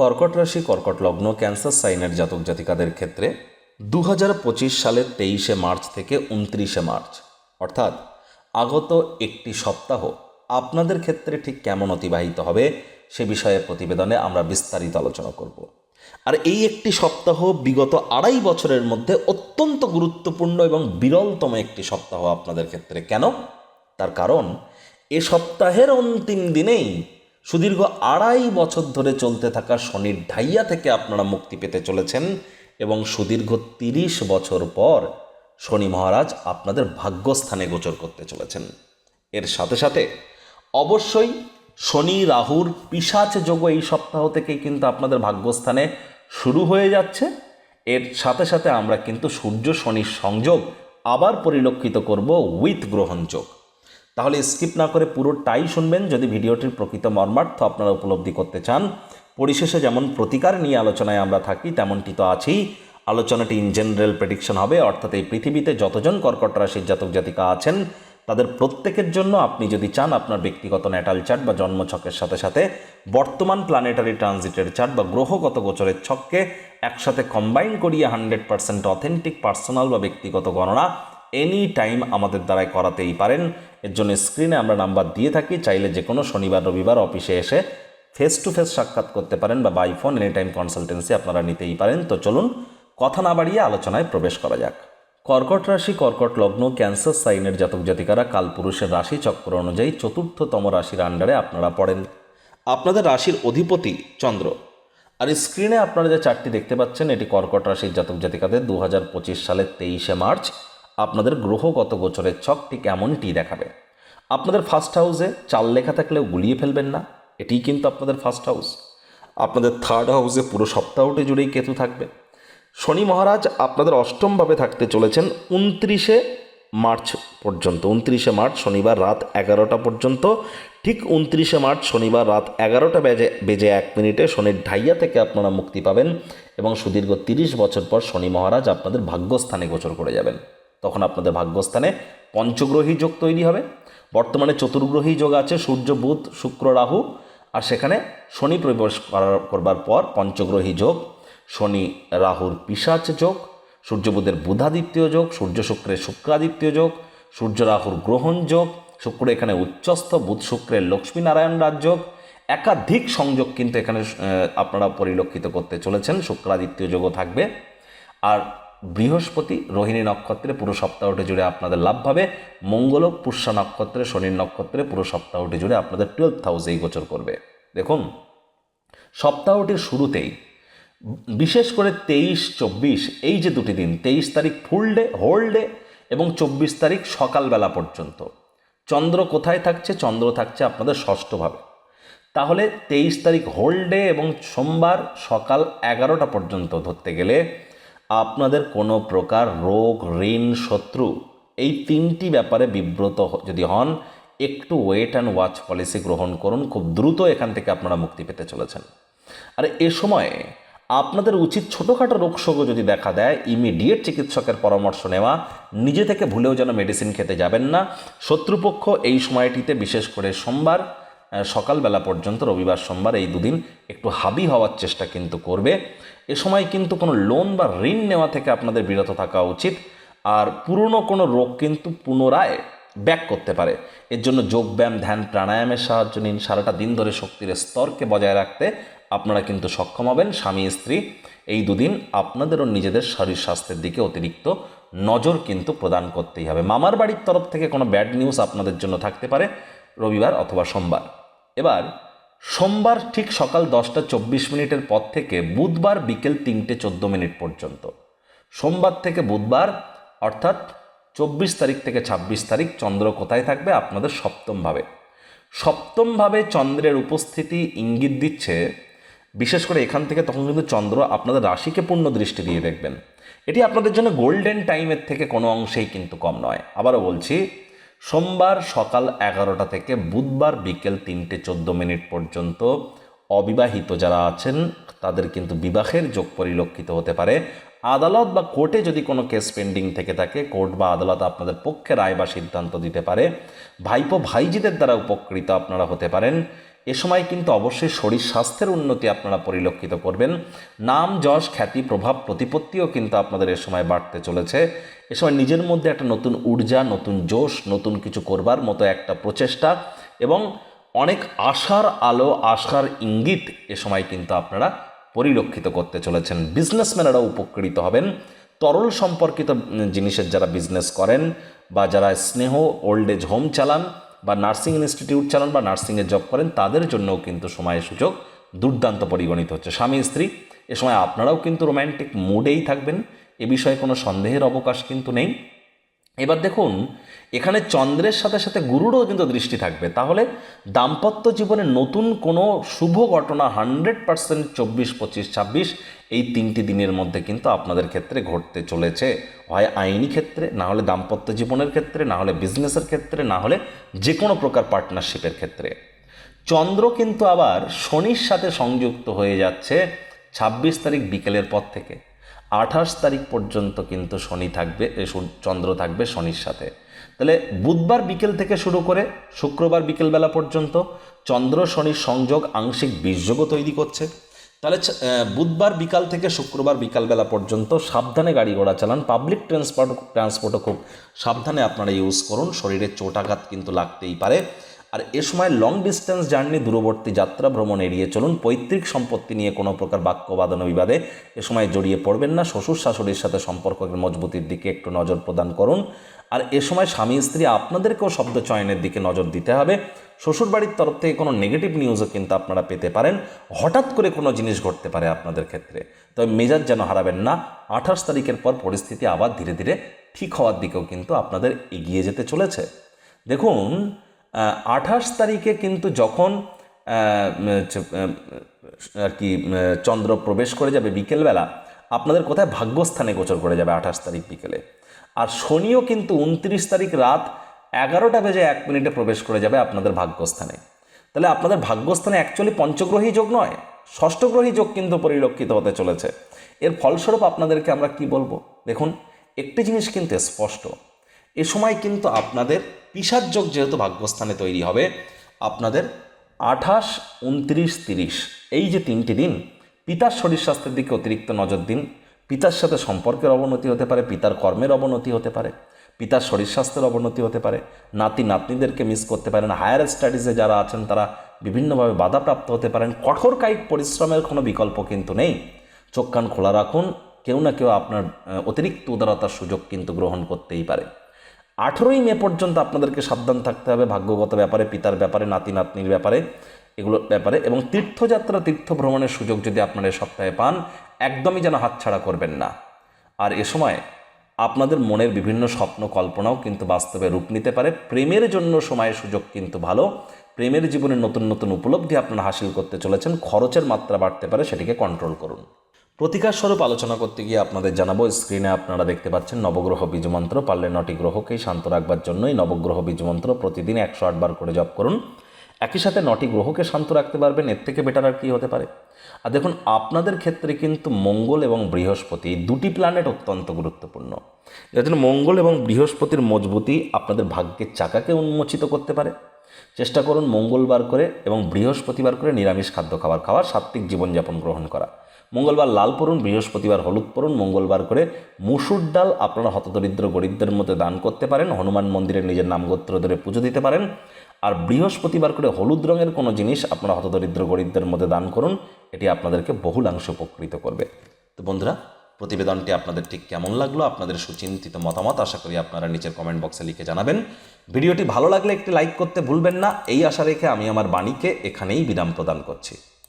কর্কট রাশি, কর্কট লগ্ন, ক্যান্সার, সাইনের জাতক জাতিকাদের ক্ষেত্রে দু সালের তেইশে মার্চ থেকে উনত্রিশে মার্চ। অর্থাৎ আগত একটি সপ্তাহ আপনাদের ক্ষেত্রে ঠিক কেমন অতিবাহিত হবে সে বিষয়ে প্রতিবেদনে আমরা বিস্তারিত আলোচনা করব। আর এই একটি সপ্তাহ বিগত আড়াই বছরের মধ্যে অত্যন্ত গুরুত্বপূর্ণ এবং বিরলতম একটি সপ্তাহ আপনাদের ক্ষেত্রে। কেন? তার কারণ, এ সপ্তাহের অন্তিম দিনেই সুদীর্ঘ আড়াই বছর ধরে চলতে থাকা শনির ঢাইয়া থেকে আপনারা মুক্তি পেতে চলেছেন এবং সুদীর্ঘ তিরিশ বছর পর শনি মহারাজ আপনাদের ভাগ্যস্থানে গোচর করতে চলেছেন। এর সাথে সাথে অবশ্যই শনি, রাহুর পিসাচ যোগ এই সপ্তাহ থেকেই কিন্তু আপনাদের ভাগ্যস্থানে শুরু হয়ে যাচ্ছে। এর সাথে সাথে আমরা কিন্তু সূর্য শনির সংযোগ আবার পরিলক্ষিত করব উইথ গ্রহণ যোগ। তাহলে স্কিপ না করে পুরোটাই শুনবেন যদি ভিডিওটির প্রকৃত মর্মার্থ আপনারা উপলব্ধি করতে চান। পরিশেষে যেমন প্রতিকার নিয়ে আলোচনায় আমরা থাকি, তেমনটি তো আছেই। আলোচনাটি ইন জেনারেল প্রেডিকশন হবে, অর্থাৎ এই পৃথিবীতে যতজন কর্কট রাশির জাতক জাতিকা আছেন, তাদের প্রত্যেকের জন্য আপনি যদি চান আপনার ব্যক্তিগত ন্যাটাল চার্ট বা জন্মছকের সাথে সাথে বর্তমান প্ল্যানেটারি ট্রানজিটের চার্ট বা গ্রহগত গোচরের ছককে একসাথে কম্বাইন করিয়ে হান্ড্রেড পার্সেন্ট অথেন্টিক পার্সোনাল বা ব্যক্তিগত গণনা এনি টাইম আমাদের দ্বারাই করাতেই পারেন। এর জন্য স্ক্রিনে আমরা নাম্বার দিয়ে থাকি, চাইলে যে কোনো শনিবার, রবিবার অফিসে এসে ফেস টু ফেস সাক্ষাৎ করতে পারেন বা by phone any time consultancy আপনারা নিতেই পারেন। তো চলুন, কথা না বাড়িয়ে আলোচনায় প্রবেশ করা যাক। কর্কট রাশি, কর্কট লগ্ন ক্যান্সার সাইনের জাতক জাতিকারা কালপুরুষের রাশি চক্র অনুযায়ী চতুর্থতম রাশির আন্ডারে আপনারা পড়েন। আপনাদের রাশির অধিপতি চন্দ্র। আর স্ক্রিনে আপনারা যে চারটি দেখতে পাচ্ছেন, এটি কর্কট রাশির জাতক জাতিকাদের দু সালের তেইশে মার্চ। আপনাদের গ্রহগত গোচরের ছক ঠিক এমনটি দেখাবে? আপনাদের ফার্স্ট হাউসে চাল লেখা থাকলেও গুলিয়ে ফেলবেন না এটিই কিন্তু আপনাদের ফার্স্ট হাউস আপনাদের থার্ড হাউসে পুরো সপ্তাহটি জুড়েই কেতু থাকবে। শনি মহারাজ আপনাদের অষ্টমভাবে থাকতে চলেছেন উনত্রিশে মার্চ পর্যন্ত। উনত্রিশে মার্চ শনিবার রাত এগারোটা পর্যন্ত। ঠিক উনত্রিশে মার্চ শনিবার রাত এগারোটা বেজে বেজে এক মিনিটে শনির ঢাইয়া থেকে আপনারা মুক্তি পাবেন এবং সুদীর্ঘ তিরিশ বছর পর শনি মহারাজ আপনাদের ভাগ্যস্থানে গোচর করে যাবেন। তখন আপনাদের ভাগ্যস্থানে পঞ্চগ্রহী যোগ তৈরি হবে। বর্তমানে চতুর্গ্রহী যোগ আছে, সূর্য, বুধ, শুক্র, রাহু। আর সেখানে শনি প্রবেশ করার, করবার পর পঞ্চগ্রহী যোগ, শনি, রাহুর পিসাচ যোগ, সূর্য, বুধের বুধাদিত্য যোগ, সূর্য, শুক্রের শুক্রাদিত্য যোগ, সূর্য, রাহুর গ্রহণ যোগ, শুক্র এখানে উচ্চস্থ, বুধ শুক্রের লক্ষ্মীনারায়ণ রাজযোগ একাধিক সংযোগ কিন্তু এখানে আপনারা পরিলক্ষিত করতে চলেছেন, শুক্রাদিত্য যোগও থাকবে। আর বৃহস্পতি রোহিণী নক্ষত্রে পুরো সপ্তাহটি জুড়ে আপনাদের লাভ পাবে মঙ্গল পুষ্যা নক্ষত্রে, শনির নক্ষত্রে পুরো সপ্তাহটি জুড়ে আপনাদের টুয়েলভ হাউসেই গোচর করবে। দেখুন, সপ্তাহটির শুরুতেই, বিশেষ করে তেইশ, চব্বিশ, এই যে দুটি দিন, তেইশ তারিখ ফুল ডে হোল ডে এবং চব্বিশ তারিখ সকালবেলা পর্যন্ত। চন্দ্র কোথায় থাকছে? চন্দ্র থাকছে আপনাদের ষষ্ঠভাবে। তাহলে তেইশ তারিখ হোল ডে এবং সোমবার সকাল এগারোটা পর্যন্ত ধরতে গেলে আপনাদের কোনো প্রকার রোগ, ঋণ, শত্রু এই তিনটি ব্যাপারে বিব্রত যদি হন, একটু ওয়েট অ্যান্ড ওয়াচ পলিসি গ্রহণ করুন, খুব দ্রুত এখান থেকে আপনারা মুক্তি পেতে চলেছেন। আর এ সময়ে আপনাদের উচিত ছোটোখাটো রোগশোগও যদি দেখা দেয় ইমিডিয়েট চিকিৎসকের পরামর্শ নেওয়া, নিজে থেকে ভুলেও যেন মেডিসিন খেতে যাবেন না। শত্রুপক্ষ এই সময়টিতে বিশেষ করে সোমবার সকালবেলা পর্যন্ত, রবিবার, সোমবার এই দুদিন একটু হাবি হওয়ার চেষ্টা কিন্তু করবে। এ সময় কিন্তু কোনো লোন বা ঋণ নেওয়া থেকে আপনাদের বিরত থাকা উচিত। আর পুরনো কোনো রোগ কিন্তু পুনরায় ব্যাক করতে পারে। এর জন্য যোগব্যায়াম ধ্যান, প্রাণায়ামের সাহায্য নিন। সারাটা দিন ধরে শক্তির স্তরকে বজায় রাখতে আপনারা কিন্তু সক্ষম হবেন। স্বামী, স্ত্রী, এই দুদিন আপনাদেরও নিজেদের শরীর স্বাস্থ্যের দিকে অতিরিক্ত নজর কিন্তু প্রদান করতেই হবে। মামার বাড়ির তরফ থেকে কোনো ব্যাড নিউজ আপনাদের জন্য থাকতে পারে রবিবার অথবা সোমবার। এবার, সোমবার ঠিক সকাল দশটা চব্বিশ মিনিটের পর থেকে বুধবার বিকেল তিনটে চোদ্দ মিনিট পর্যন্ত। সোমবার থেকে বুধবার, অর্থাৎ চব্বিশ তারিখ থেকে ছাব্বিশ তারিখ চন্দ্র কোথায় থাকবে আপনাদের সপ্তমভাবে। সপ্তমভাবে চন্দ্রের উপস্থিতি ইঙ্গিত দিচ্ছে, বিশেষ করে এখান থেকে তখন কিন্তু চন্দ্র আপনাদের রাশিকে পূর্ণ দৃষ্টি দিয়ে দেখবেন। এটি আপনাদের জন্য গোল্ডেন টাইমের থেকে কোনো অংশেই কিন্তু কম নয়। আবারও বলছি সোমবার সকাল এগারোটা থেকে বুধবার বিকেল তিনটে চোদ্দ মিনিট পর্যন্ত অবিবাহিত যারা আছেন, তাদের কিন্তু বিবাহের যোগ পরিলক্ষিত হতে পারে। আদালত বা কোর্টে যদি কোনো কেস পেন্ডিং থেকে থাকে, কোর্ট বা আদালত আপনাদের পক্ষে রায় বা সিদ্ধান্ত দিতে পারে। ভাইপো ভাইজিদের দ্বারা উপকৃত আপনারা হতে পারেন। এ সময় কিন্তু অবশ্যই শরীর স্বাস্থ্যের উন্নতি আপনারা পরিলক্ষিত করবেন। নাম, যশ, খ্যাতি, প্রভাব, প্রতিপত্তিও কিন্তু আপনাদের এ সময় বাড়তে চলেছে। এ সময় নিজের মধ্যে একটা নতুন ঊর্জা, নতুন জোশ, নতুন কিছু করবার মতো একটা প্রচেষ্টা এবং অনেক আশার আলো, আশার ইঙ্গিত এ সময় কিন্তু আপনারা পরিলক্ষিত করতে চলেছেন। বিজনেসম্যানেরা উপকৃত হবেন। তরল সম্পর্কিত জিনিসের যারা বিজনেস করেন বা যারা স্নেহ, ওল্ড এজ হোম চালান বা নার্সিং ইনস্টিটিউট চালান বা নার্সিংয়ে জব করেন, তাদের জন্যও কিন্তু সময়ের সুযোগ দুর্দান্ত পরিগণিত হচ্ছে। স্বামী, স্ত্রী, এ সময় আপনারাও কিন্তু রোম্যান্টিক মুডেই থাকবেন। এ বিষয়ে কোনো সন্দেহের অবকাশ কিন্তু নেই। এবার দেখুন, এখানে চন্দ্রের সাথে সাথে গুরুরও কিন্তু দৃষ্টি থাকবে। তাহলে দাম্পত্য জীবনে নতুন কোনো শুভ ঘটনা হান্ড্রেড পার্সেন্ট চব্বিশ, পঁচিশ, ছাব্বিশ এই তিনটি দিনের মধ্যে কিন্তু আপনাদের ক্ষেত্রে ঘটতে চলেছে। হয় আইনি ক্ষেত্রে, না হলে দাম্পত্য জীবনের ক্ষেত্রে, না হলে বিজনেসের ক্ষেত্রে, না হলে যে কোনো প্রকার পার্টনারশিপের ক্ষেত্রে। চন্দ্র কিন্তু আবার শনির সাথে সংযুক্ত হয়ে যাচ্ছে ছাব্বিশ তারিখ বিকেলের পর থেকে। আঠাশ তারিখ পর্যন্ত কিন্তু শনি থাকবে চন্দ্র থাকবে শনির সাথে। তাহলে বুধবার বিকেল থেকে শুরু করে শুক্রবার বিকেলবেলা পর্যন্ত চন্দ্র শনির সংযোগ আংশিক বীজযোগও তৈরি করছে। তাহলে বুধবার বিকাল থেকে শুক্রবার বিকালবেলা পর্যন্ত সাবধানে গাড়ি ঘোড়া চালান। পাবলিক ট্রান্সপোর্ট, ট্রান্সপোর্টও খুব সাবধানে আপনারা ইউজ করুন। শরীরে চোটাঘাত কিন্তু লাগতেই পারে। আর এ সময় লং ডিস্টেন্স জার্নি দূরবর্তী যাত্রা ভ্রমণ এড়িয়ে চলুন, পৈতৃক সম্পত্তি নিয়ে কোনো প্রকার বাক্যবাদন বিবাদে এ সময় জড়িয়ে পড়বেন না। শ্বশুর শাশুড়ির সাথে সম্পর্কের মজবুতির দিকে একটু নজর প্রদান করুন। আর এ সময় স্বামী স্ত্রী আপনাদেরকেও শব্দ চয়নের দিকে নজর দিতে হবে। শ্বশুরবাড়ির তরফ থেকে কোনো নেগেটিভ নিউজও কিন্তু আপনারা পেতে পারেন। হঠাৎ করে কোনো জিনিস ঘটতে পারে আপনাদের ক্ষেত্রে। তবে মেজাজ যেন হারাবেন না। আঠাশ তারিখের পর পরিস্থিতি আবার ধীরে ধীরে ঠিক হওয়ার দিকেও কিন্তু আপনাদের এগিয়ে যেতে চলেছে। দেখুন আঠাশ তারিখে কিন্তু যখন আর কি চন্দ্র প্রবেশ করে যাবে বিকেলবেলা, আপনাদের কোথায় ভাগ্যস্থানে গোচর করে যাবে আঠাশ তারিখ বিকেলে। আর শনিও কিন্তু উনত্রিশ তারিখ রাত এগারোটা বেজে এক মিনিটে প্রবেশ করে যাবে আপনাদের ভাগ্যস্থানে। তাহলে আপনাদের ভাগ্যস্থানে অ্যাকচুয়ালি পঞ্চগ্রহী যোগ নয়, ষষ্ঠগ্রহী যোগ কিন্তু পরিলক্ষিত হতে চলেছে। এর ফলস্বরূপ আপনাদেরকে আমরা কি বলব? দেখুন, একটি জিনিস কিন্তু স্পষ্ট, এ সময় কিন্তু আপনাদের পিসার যোগ যেহেতু ভাগ্যস্থানে তৈরি হবে, আপনাদের আঠাশ, উনত্রিশ, তিরিশ, এই যে তিনটি দিন, পিতার শরীর স্বাস্থ্যের দিকে অতিরিক্ত নজর দিন। পিতার সাথে সম্পর্কের অবনতি হতে পারে, পিতার কর্মের অবনতি হতে পারে, পিতার শরীর স্বাস্থ্যের অবনতি হতে পারে, নাতি, নাতনিদেরকে মিস করতে পারেন। হায়ার স্টাডিজে যারা আছেন, তারা বিভিন্নভাবে বাধাপ্রাপ্ত হতে পারেন। কঠোর কায়িক পরিশ্রমের কোনো বিকল্প কিন্তু নেই। চোখ, কান খোলা রাখুন, কেউ না কেউ আপনার, অতিরিক্ত উদারতার সুযোগ কিন্তু গ্রহণ করতেই পারে। আঠেরোই মে পর্যন্ত আপনাদেরকে সাবধান থাকতে হবে, ভাগ্যগত ব্যাপারে, পিতার ব্যাপারে, নাতি নাতনির ব্যাপারে এগুলোর ব্যাপারে এবং তীর্থযাত্রা তীর্থ ভ্রমণের সুযোগ যদি আপনারা সপ্তাহে পান, একদমই যেন হাতছাড়া করবেন না। আর এ সময় আপনাদের মনের বিভিন্ন স্বপ্ন, কল্পনাও কিন্তু বাস্তবে রূপ নিতে পারে। প্রেমের জন্য সময়ের সুযোগ কিন্তু ভালো। প্রেমের জীবনে নতুন নতুন উপলব্ধি আপনারা হাসিল করতে চলেছেন। খরচের মাত্রা বাড়তে পারে, সেটিকে কন্ট্রোল করুন। প্রতিকার স্বরূপ আলোচনা করতে গিয়ে আপনাদের জানাব। স্ক্রিনে আপনারা দেখতে পাচ্ছেন নবগ্রহ বীজমন্ত্র পারলে নটি গ্রহকেই শান্ত রাখবার জন্যই নবগ্রহ বীজমন্ত্র প্রতিদিন একশো আটবার করে জপ করুন। একই সাথে নটি গ্রহকে শান্ত রাখতে পারবেন, এর থেকে বেটার আর কী হতে পারে? আর দেখুন, আপনাদের ক্ষেত্রে কিন্তু মঙ্গল এবং বৃহস্পতি দুটি প্ল্যানেট অত্যন্ত গুরুত্বপূর্ণ। যার জন্য মঙ্গল এবং বৃহস্পতির মজবুতি আপনাদের ভাগ্যের চাকাকে উন্মোচিত করতে পারে। চেষ্টা করুন মঙ্গলবার করে এবং বৃহস্পতিবার করে নিরামিষ খাদ্য খাবার খাওয়ার, সাত্ত্বিক জীবনযাপন গ্রহণ করা। মঙ্গলবার লাল পড়ুন বৃহস্পতিবার হলুদ পড়ুন মঙ্গলবার করে মুসুর ডাল। আপনারা হতদরিদ্র গরিবদের মধ্যে দান করতে পারেন, হনুমান মন্দিরে নিজের নামগোত্র ধরে পুজো দিতে পারেন। আর বৃহস্পতিবার করে হলুদ রঙের কোনো জিনিস আপনারা হতদরিদ্র গরিবদের মধ্যে দান করুন, এটি আপনাদেরকে বহুলাংশে উপকৃত করবে। তো বন্ধুরা, প্রতিবেদনটি আপনাদের ঠিক কেমন লাগল, আপনাদের সুচিন্তিত মতামত আশা করি আপনারা নিচের কমেন্ট বক্সে লিখে জানাবেন। ভিডিওটি ভালো লাগলে একটি লাইক করতে ভুলবেন না। এই আশা রেখে আমি আমার বাণীকে এখানেই বিরাম প্রদান করছি।